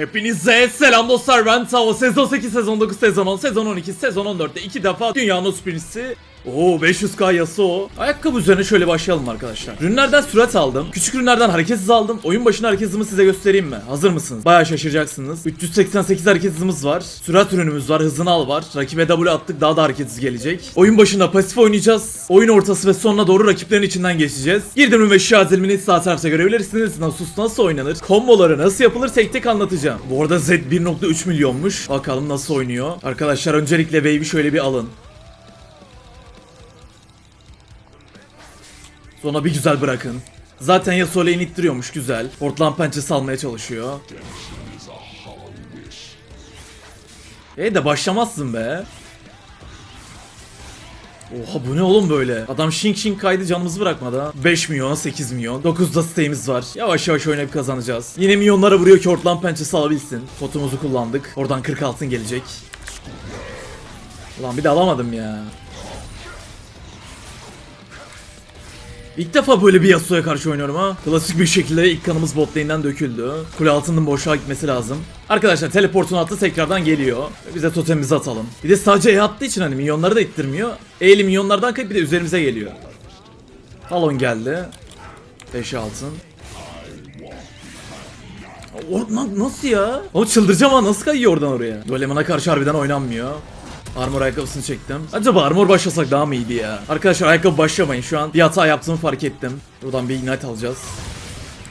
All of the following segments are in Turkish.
Hepinize selam dostlar ben Tavo. Sezon 8, sezon 9, sezon 10, sezon 12, sezon 14'te iki defa dünyanın birincisi. Oo 500k Yasuo. Ayakkabı üzerine şöyle başlayalım arkadaşlar. Ürünlerden sürat aldım. Küçük ürünlerden hareket hızı aldım. Oyun başına hareket hızımı size göstereyim mi? Hazır mısınız? Bayağı şaşıracaksınız. 388 hareket hızımız var. Sürat ürünümüz var. Hızını al var. Rakibe W attık daha da hareket hızı gelecek. Oyun başında pasif oynayacağız. Oyun ortası ve sonuna doğru rakiplerin içinden geçeceğiz. Girdim ve şu azilmini sağ tarafta görebilirsiniz. Nasus nasıl oynanır? Komboları nasıl yapılır tek tek anlatacağım. Bu arada Z 1.3 milyonmuş. Bakalım nasıl oynuyor. Arkadaşlar öncelikle wave'i şöyle bir alın. Sonra bir güzel bırakın. Zaten Yasuo lane ittiriyormuş güzel. Portland pençesi almaya çalışıyor. E de başlamazsın be. Oha bu ne oğlum böyle? Adam şink şink kaydı canımızı bırakmadı ha. 5 milyon 8 milyon. 9'da stay'imiz var. Yavaş yavaş oynayıp kazanacağız. Yine milyonlara vuruyor ki ortalan pençesi alabilsin. Potumuzu kullandık. Oradan 40 altın gelecek. Ulan bir de alamadım ya. İlk defa böyle bir Yasuo'ya karşı oynuyorum ha. Klasik bir şekilde ilk kanımız bot döküldü. Kule altının boşluğa gitmesi lazım. Arkadaşlar teleportunu attı tekrardan geliyor. Bize totemimizi atalım. Bir de sadece E attığı için hani minyonları da ittirmiyor. E'li minyonlardan kayıp bir de üzerimize geliyor. Talon geldi. 5 altın. O, na- nasıl ya? O çıldıracağım ha nasıl kayıyor oradan oraya? Golemana karşı harbiden oynanmıyor. Armor ayakkabısını çektim. Acaba armor başlasak daha mı iyiydi ya? Arkadaşlar ayakkabı başlamayın. Şu an bir hata yaptığımı fark ettim. Buradan bir ignite alacağız.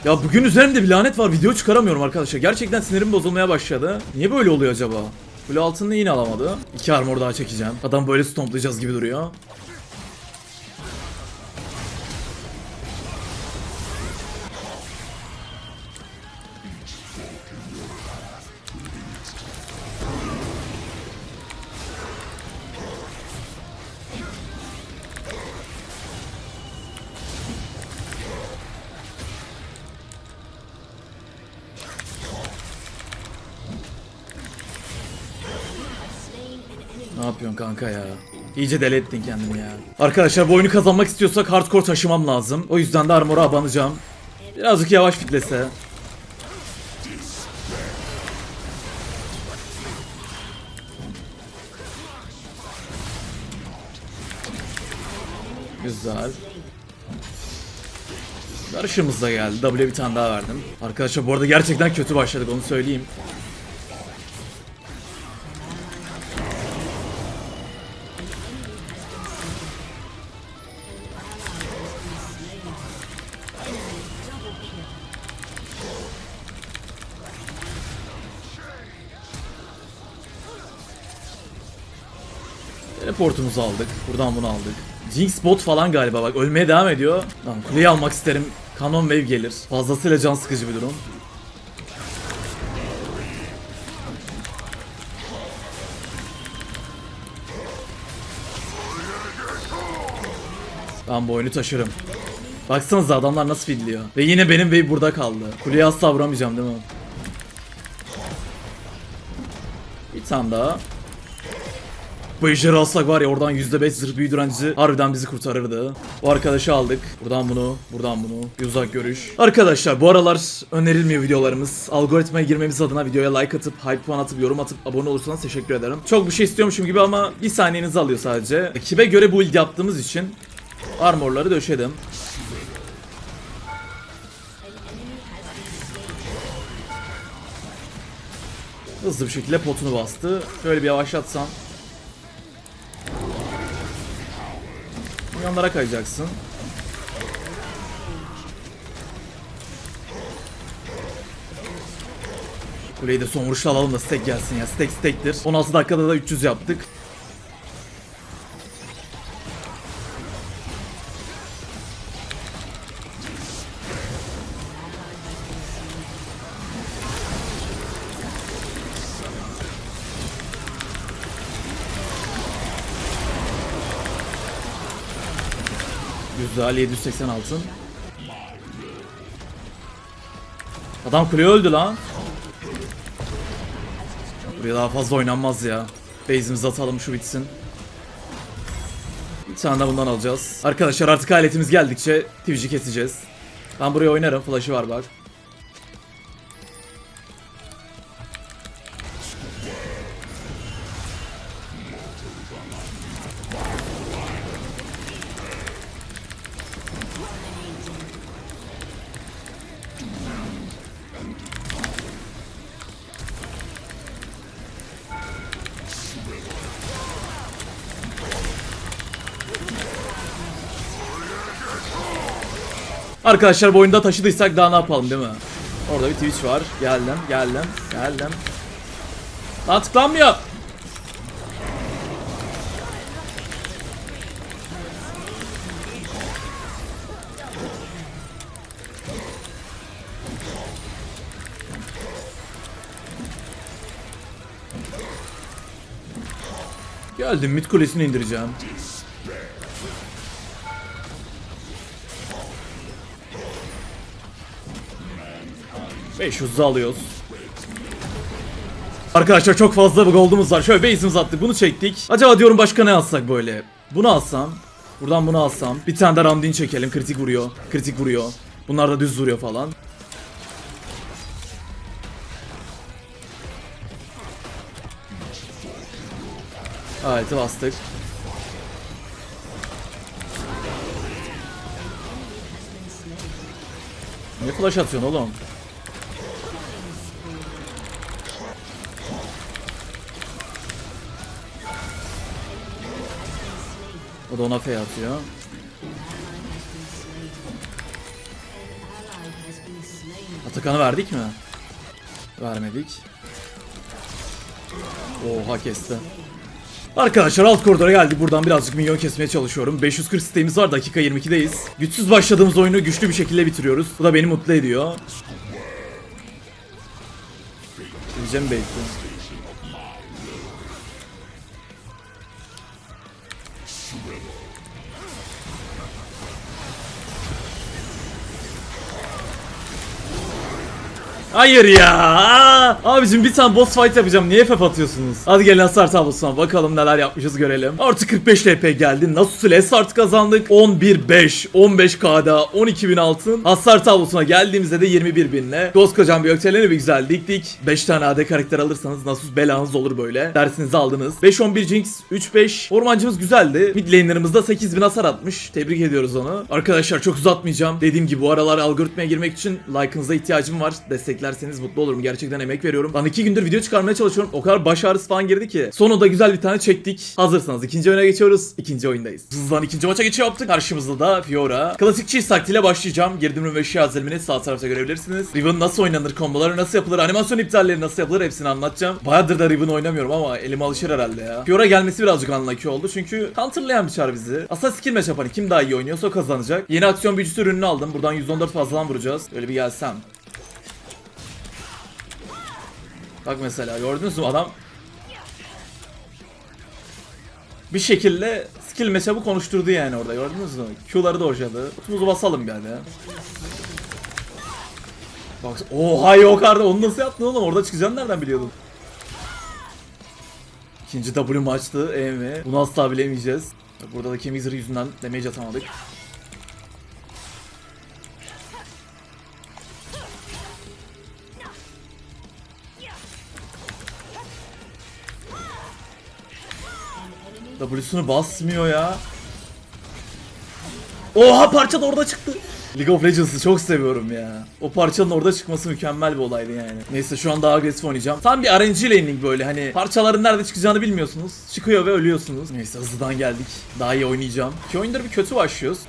Ya bugün üzerimde bir lanet var. Video çıkaramıyorum arkadaşlar. Gerçekten sinirim bozulmaya başladı. Niye böyle oluyor acaba? Kule altını yine alamadı. İki armor daha çekeceğim. Adam böyle stomplayacağız gibi duruyor. Kanka ya? İyice deli ettin kendini ya. Arkadaşlar bu oyunu kazanmak istiyorsak hardcore taşımam lazım. O yüzden de armora abanacağım. Birazcık yavaş fitlese. Güzel. Karışımız da geldi. W bir tane daha verdim. Arkadaşlar bu arada gerçekten kötü başladık onu söyleyeyim. Teleportumuzu aldık. Buradan bunu aldık. Jinx bot falan galiba bak ölmeye devam ediyor. Tamam kuleyi almak isterim. Canon wave gelir. Fazlasıyla can sıkıcı bir durum. Ben bu oyunu taşırım. Baksanıza adamlar nasıl fidliyor. Ve yine benim wave burada kaldı. Kuleye asla vuramayacağım değil mi? Bir tane daha. Bu ejderi alsak var ya oradan %5 zırh büyü harbiden bizi kurtarırdı. Bu arkadaşı aldık. Buradan bunu, buradan bunu. Bir uzak görüş. Arkadaşlar bu aralar önerilmiyor videolarımız. Algoritmaya girmemiz adına videoya like atıp, hype puan atıp, yorum atıp abone olursanız teşekkür ederim. Çok bir şey istiyormuşum gibi ama bir saniyenizi alıyor sadece. Ekibe göre build yaptığımız için armorları döşedim. Hızlı bir şekilde potunu bastı. Şöyle bir yavaşlatsam. Yanlara kayacaksın. Kuleyi de son vuruşla alalım da stack gelsin ya. Stack stack'tir. 16 dakikada da 300 yaptık. Güzel 780 altın. Adam kuleye öldü lan. Buraya daha fazla oynanmaz ya. Base'imizi atalım şu bitsin. Bir tane de bundan alacağız. Arkadaşlar artık aletimiz geldikçe Twitch'i keseceğiz. Ben buraya oynarım. Flash'ı var bak. Arkadaşlar bu oyunda taşıdıysak daha ne yapalım değil mi? Orada bir Twitch var. Geldim, geldim, geldim. Lan tıklanmıyor. Geldim mid kulesini indireceğim. Beş hızlı alıyoruz. Arkadaşlar çok fazla bu gold'umuz var. Şöyle base'imizi attık. Bunu çektik. Acaba diyorum başka ne alsak böyle? Bunu alsam. Buradan bunu alsam. Bir tane de Ramdin çekelim. Kritik vuruyor. Kritik vuruyor. Bunlar da düz vuruyor falan. Evet bastık. Ne flash atıyorsun oğlum? O da ona F atıyor. Atakan'ı verdik mi? Vermedik. Oha kesti. Arkadaşlar alt koridora geldik. Buradan birazcık milyon kesmeye çalışıyorum. 540 sitemiz var. Dakika 22'deyiz. Güçsüz başladığımız oyunu güçlü bir şekilde bitiriyoruz. Bu da beni mutlu ediyor. Diyeceğim belki. Hayır ya. Abicim bir tane boss fight yapacağım. Niye FF atıyorsunuz? Hadi gelin hasar tablosuna bakalım neler yapmışız görelim. Artı 45 LP geldi. Nasus ile start kazandık. 11-5, 15k'da 12.000 altın. Hasar tablosuna geldiğimizde de 21.000'le. Koskocaman bir ökteleni bir güzel diktik. 5 tane AD karakter alırsanız Nasus belanız olur böyle. Dersinizi aldınız. 5-11 Jinx, 3-5. Ormancımız güzeldi. Mid lane'lerimizde 8.000 hasar atmış. Tebrik ediyoruz onu. Arkadaşlar çok uzatmayacağım. Dediğim gibi bu aralar algoritmaya girmek için like'ınıza ihtiyacım var. Desteklerseniz mutlu olurum. Gerçekten emek veriyorum. Lan iki gündür video çıkarmaya çalışıyorum. O kadar baş ağrısı falan girdi ki. Sonunda güzel bir tane çektik. Hazırsanız ikinci oyuna geçiyoruz. İkinci oyundayız. Hızlan ikinci maça geçiyor yaptık. Karşımızda da Fiora. Klasik cheese taktiğiyle başlayacağım. Girdim ve eşya hazırlamını sağ tarafta görebilirsiniz. Riven nasıl oynanır, komboları nasıl yapılır, animasyon iptalleri nasıl yapılır hepsini anlatacağım. Bayağıdır da Riven oynamıyorum ama elim alışır herhalde ya. Fiora gelmesi birazcık unlucky oldu çünkü counterlayan bir çar bizi. Aslında skill match hani kim daha iyi oynuyorsa o kazanacak. Yeni aksiyon büyücüsü ürününü aldım. Buradan 114 fazladan vuracağız. Öyle bir gelsem. Bak mesela gördünüz mü adam bir şekilde skill matchup'ı konuşturdu yani orada gördünüz mü? Q'ları da hocadı. Utumuzu basalım hadi. Bak oha yok arda onu nasıl yaptın oğlum orada çıkacağını nereden biliyordun? İkinci W maçtı E mi? Bunu asla bilemeyeceğiz. Burada da Kemizir yüzünden damage atamadık. W'sunu basmıyor ya. Oha parça da orada çıktı. League of Legends'ı çok seviyorum ya. O parçanın orada çıkması mükemmel bir olaydı yani. Neyse şu an daha agresif oynayacağım. Tam bir RNG laning böyle hani parçaların nerede çıkacağını bilmiyorsunuz. Çıkıyor ve ölüyorsunuz. Neyse hızlıdan geldik. Daha iyi oynayacağım. İki oyundur bir kötü başlıyoruz.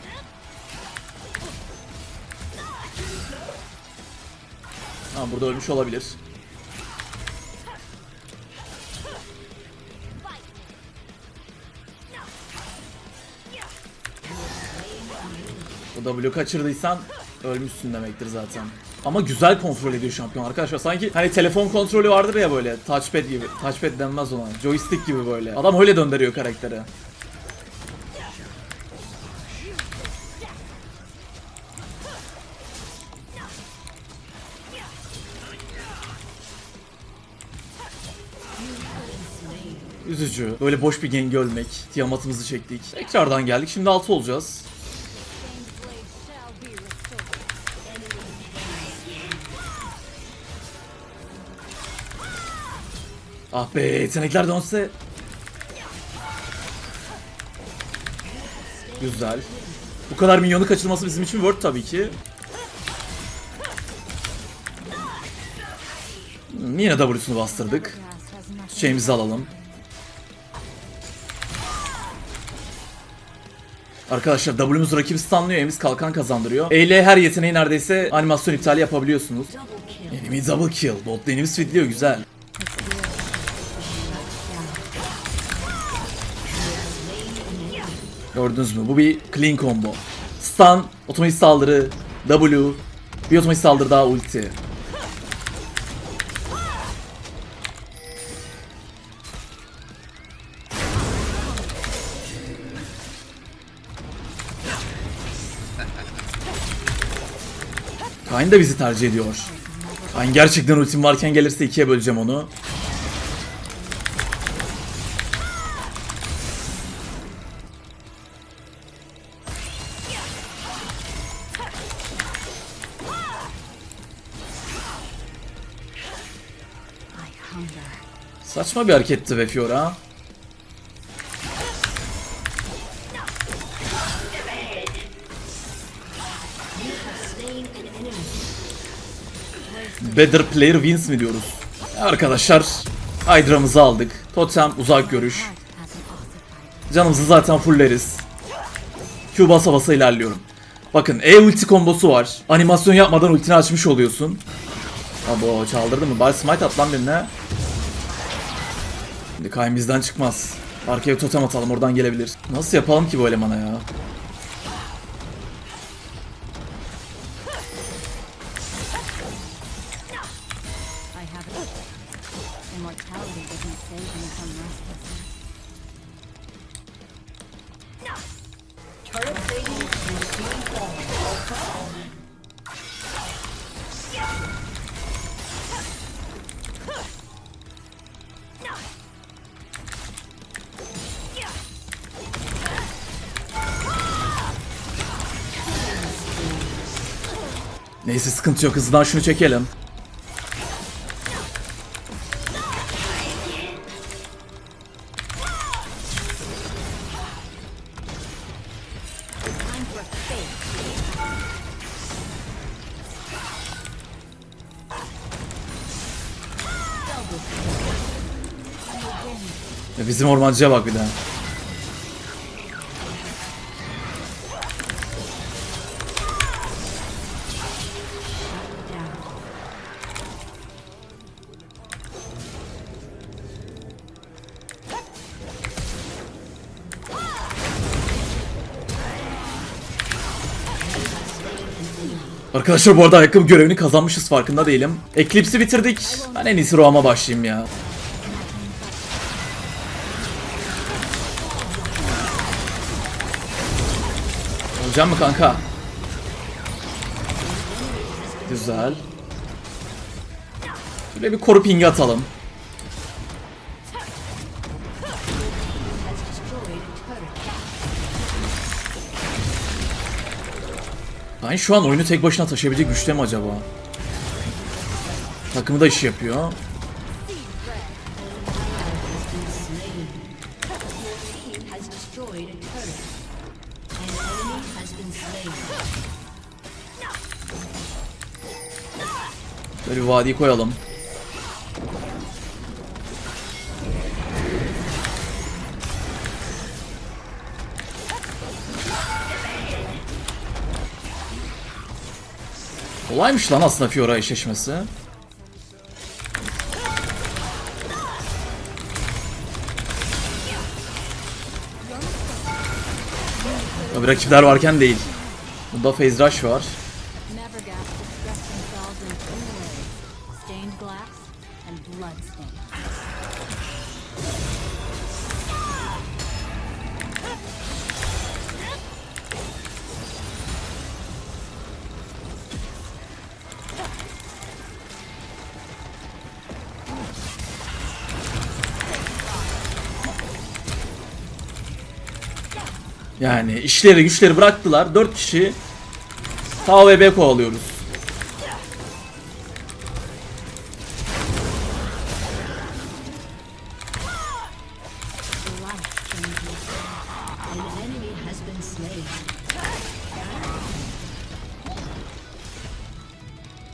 Tamam burada ölmüş olabilir. O W kaçırdıysan ölmüşsün demektir zaten. Ama güzel kontrol ediyor şampiyon arkadaşlar. Sanki hani telefon kontrolü vardır ya böyle touchpad gibi. Touchpad denmez ona. Joystick gibi böyle. Adam öyle döndürüyor karakteri. Üzücü. Böyle boş bir gengi ölmek. Tiamat'ımızı çektik. Tekrardan geldik. Şimdi 6 olacağız. Ah be yetenekler dönse. Güzel. Bu kadar minyonu kaçırması bizim için worth tabii ki. Hmm, Yine W'sunu bastırdık. Çiçeğimizi alalım. Arkadaşlar W'muz rakibi stunlıyor, E'miz kalkan kazandırıyor. E her yeteneği neredeyse animasyon iptali yapabiliyorsunuz. Enemy double kill. Bot lane'imiz fitliyor güzel. Gördünüz mü? Bu bir clean combo. Stun, otomatik saldırı, W, bir otomatik saldırı daha ulti. Kayn da bizi tercih ediyor. Kayn gerçekten ultim varken gelirse ikiye böleceğim onu. Saçma bir hareketti be Fiora. Better player wins mi diyoruz? Arkadaşlar Hydra'mızı aldık. Totem uzak görüş. Canımızı zaten fulleriz. Q basa basa ilerliyorum. Bakın E ulti kombosu var. Animasyon yapmadan ultini açmış oluyorsun. Abo çaldırdı mı? Bari smite at lan birine. Şimdi Kayn bizden çıkmaz. Arkaya totem atalım oradan gelebilir. Nasıl yapalım ki bu elemana ya? Neyse sıkıntı yok hızlıdan şunu çekelim. Bizim ormancıya bak bir daha. Arkadaşlar bu arada ayakkabı görevini kazanmışız farkında değilim. Eclipse'i bitirdik. Ben en iyisi Roam'a başlayayım ya. Olacak mı kanka? Güzel. Şöyle bir koru pingi atalım. Ben şu an oyunu tek başına taşıyabilecek güçte mi acaba? Takımı da iş yapıyor. Böyle bir vadiyi koyalım. Kolaymış lan aslında Fiora eşleşmesi. Tabii rakipler varken değil. Bunda Phase Rush var. Yani işleri güçleri bıraktılar. 4 kişi Tao ve B kovalıyoruz. Life changes. An enemy has been slain.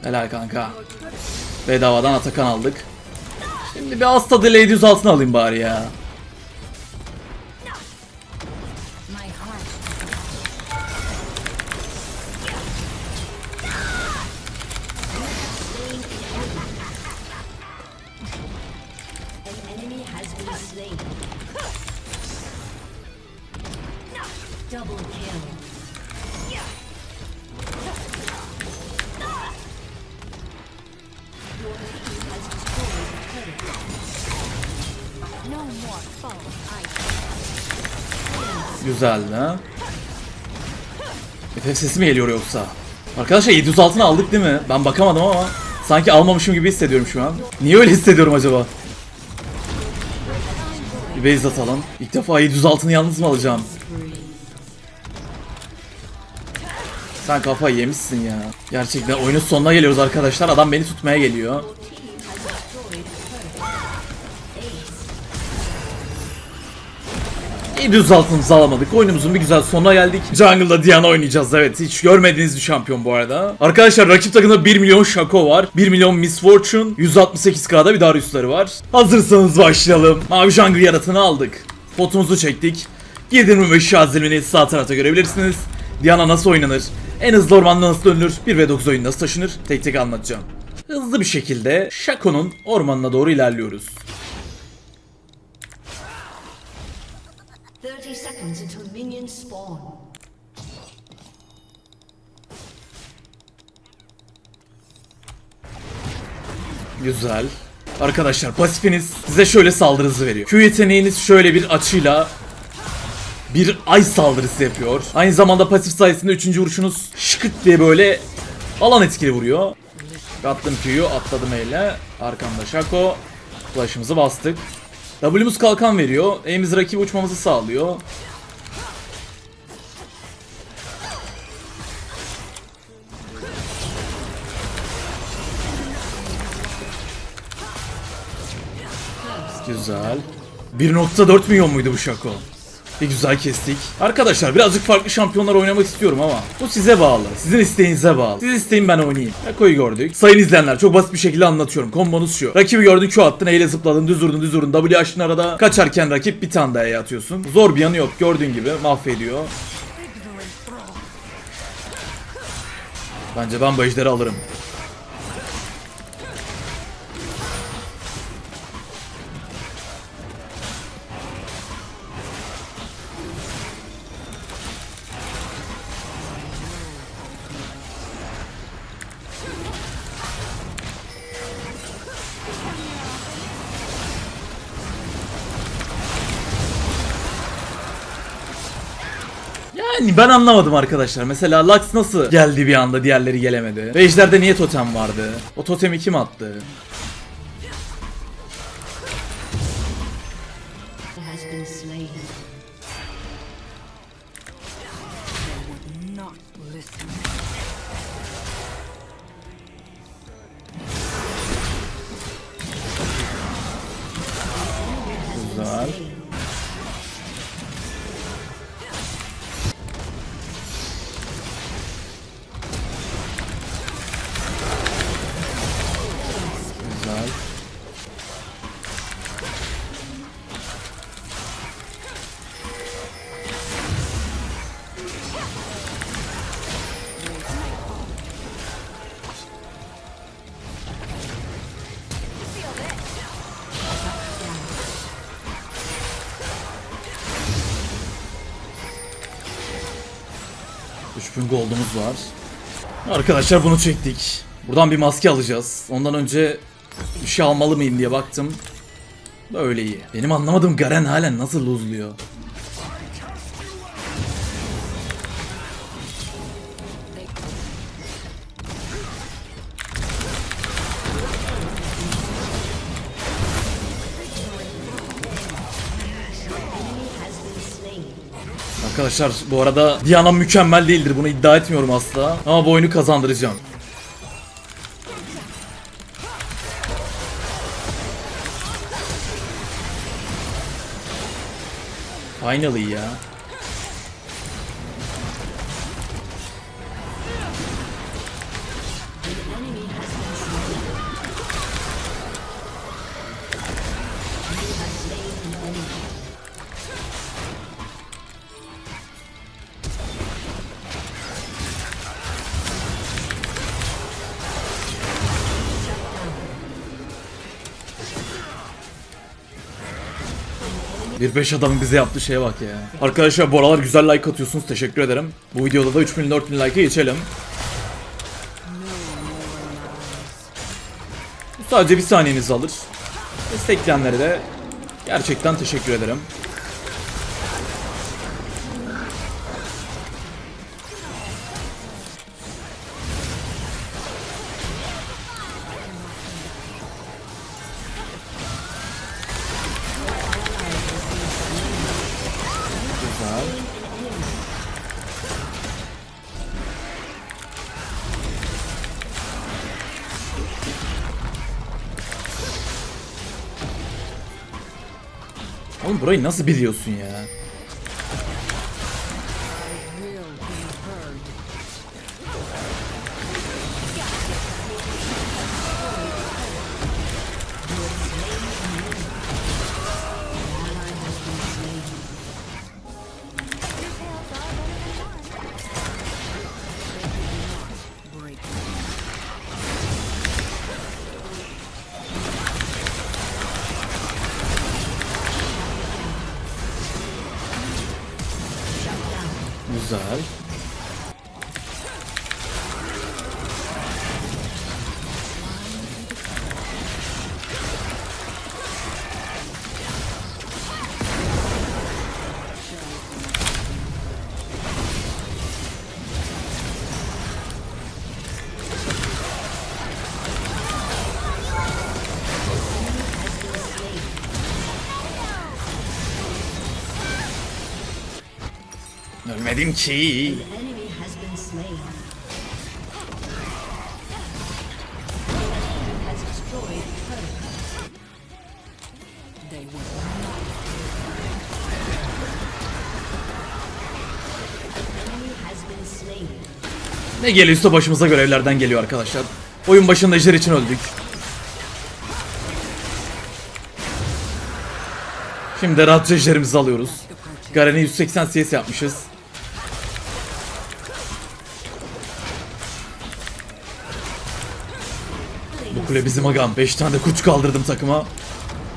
Helal kanka. Bedavadan Atakan aldık. Şimdi bir Asta Delayed 106'ını alayım bari ya. My heart Güzel ha. FF sesi mi geliyor yoksa? Arkadaşlar 700 altın aldık değil mi? Ben bakamadım ama sanki almamışım gibi hissediyorum şu an. Niye öyle hissediyorum acaba? Bir base atalım. İlk defa 700 altını yalnız mı alacağım? Sen kafayı yemişsin ya. Gerçekten oyunun sonuna geliyoruz arkadaşlar. Adam beni tutmaya geliyor. Düz altımızı alamadık. Oyunumuzun bir güzel sonuna geldik. Jungle'da Diana oynayacağız evet. Hiç görmediğiniz bir şampiyon bu arada. Arkadaşlar rakip takımda 1 milyon Shaco var. 1 milyon Miss Fortune. 168k'da bir Darius'ları var. Hazırsanız başlayalım. Mavi Jungle yaratığını aldık. Potumuzu çektik. Girdim ve şazilmini sağ tarafta görebilirsiniz. Diana nasıl oynanır? En hızlı ormanda nasıl dönülür? 1 ve 9 oyun nasıl taşınır? Tek tek anlatacağım. Hızlı bir şekilde Shaco'nun ormanına doğru ilerliyoruz. 30 seconds until minions spawn. Güzel. Arkadaşlar pasifiniz size şöyle saldırı hızı veriyor. Q yeteneğiniz şöyle bir açıyla bir ay saldırısı yapıyor. Aynı zamanda pasif sayesinde 3. vuruşunuz şıkıt diye böyle alan etkili vuruyor. Attım Q'yu atladım eyle. Arkamda Shaco. Flash'ımızı bastık. W'muz kalkan veriyor. E'miz rakibi uçmamızı sağlıyor. Güzel. 1.4 milyon muydu bu şako? Bir güzel kestik. Arkadaşlar birazcık farklı şampiyonlar oynamak istiyorum ama bu size bağlı. Sizin isteğinize bağlı. Siz isteyin ben oynayayım. Şako'yu gördük. Sayın izleyenler çok basit bir şekilde anlatıyorum. Kombonuz şu. Rakibi gördün Q attın, eyle zıpladın, düz vurdun, düz vurdun. W açtın arada. Kaçarken rakip bir tane daha E atıyorsun. Zor bir yanı yok. Gördüğün gibi mahvediyor. Bence ben bu alırım. Ben anlamadım arkadaşlar. Mesela Lux nasıl geldi bir anda diğerleri gelemedi? Ve Ejder'de niye totem vardı? O totemi kim attı? Güzel. Bin gold'umuz var. Arkadaşlar bunu çektik. Buradan bir maske alacağız. Ondan önce bir şey almalı mıyım diye baktım. Böyle iyi. Benim anlamadığım Garen halen nasıl luzluyor. Arkadaşlar bu arada Diana mükemmel değildir bunu iddia etmiyorum asla. Ama bu oyunu kazandıracağım. Finally ya. Bir beş adamın bize yaptığı şeye bak ya. Arkadaşlar bu aralar güzel like atıyorsunuz. Teşekkür ederim. Bu videoda da 3000 4000 like'a geçelim. Sadece bir saniyenizi alır. Destekleyenlere de gerçekten teşekkür ederim. Burayı nasıl biliyorsun ya? Been slain. Ne geliyorsa başımıza görevlerden geliyor arkadaşlar. Oyun başında ejder için öldük. Şimdi de rahatça ejderimizi alıyoruz. Garen'e 180 CS yapmışız. Kule bizim agam. 5 tane de kuş kaldırdım takıma.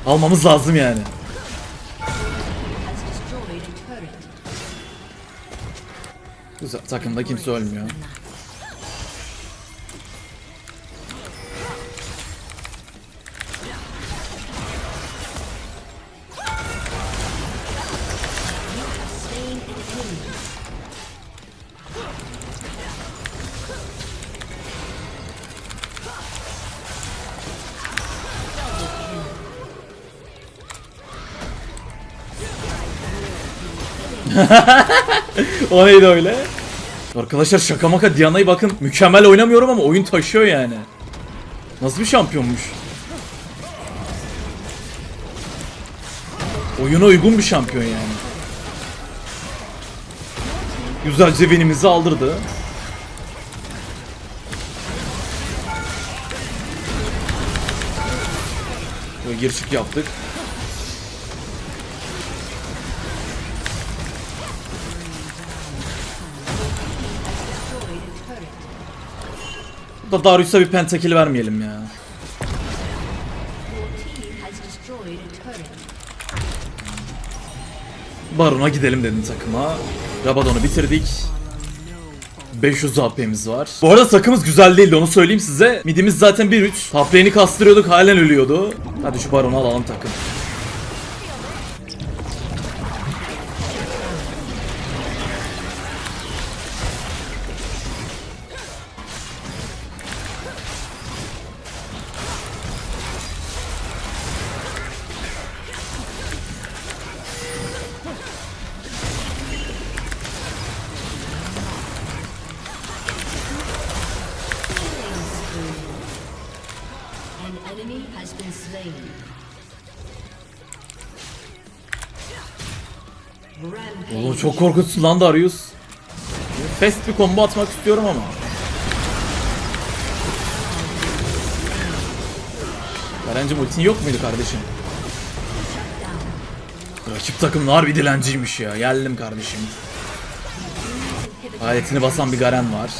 Almamız lazım yani. Güzel takımda kimse ölmüyor. O neydi öyle? Arkadaşlar şaka maka Diana'yı bakın mükemmel oynamıyorum ama oyun taşıyor yani. Nasıl bir şampiyonmuş? Oyuna uygun bir şampiyon yani. Güzelce venimizi aldırdı. Böyle gir yaptık. Da Darius'a bir pentakil vermeyelim ya. Baron'a gidelim dedim takıma. Rabadon'u bitirdik. 500 AP'miz var. Bu arada takımız güzel değildi onu söyleyeyim size. Midimiz zaten 1-3. Top kastırıyorduk halen ölüyordu. Hadi şu Baron'u alalım takım. Oğlum çok korkutucu lan Darius. Fast bir combo atmak istiyorum ama. Garenci ultin yok muydu kardeşim? Rakip takım nar bir dilenciymiş ya. Geldim kardeşim. Aletini basan bir Garen var.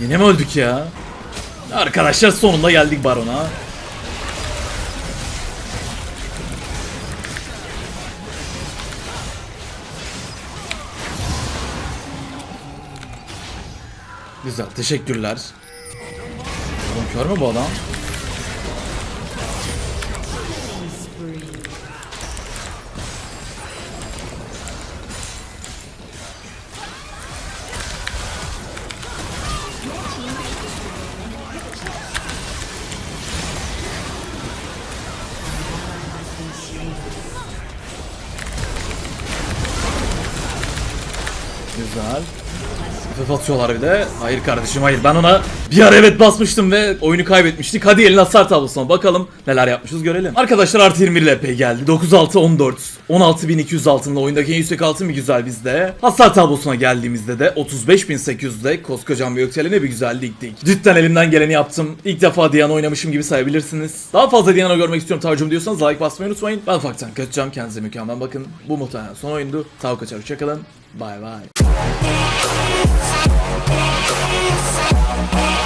Yine mi öldük ya? Arkadaşlar sonunda geldik barona. Güzel teşekkürler. Oğlum kör mü bu adam? Güzel. Atıyorlar bir de. Hayır kardeşim hayır. Ben ona bir ara evet basmıştım ve oyunu kaybetmiştik. Hadi elin hasar tablosuna bakalım neler yapmışız görelim. Arkadaşlar artı 21 LP geldi. 9614. 16200 altınla oyundaki en yüksek altın bir güzel bizde. Hasar tablosuna geldiğimizde de 35800'de koskocaman bir yükselene bir güzel diktik. Cidden elimden geleni yaptım. İlk defa Diana oynamışım gibi sayabilirsiniz. Daha fazla Diana görmek istiyorum Tavcım diyorsanız like basmayı unutmayın. Ben ufaktan kaçacağım. Kendinize mükemmel bakın. Bu muhtemelen son oyundu. Tav kaçar. Hoşçakalın. Bay bay. Yeah.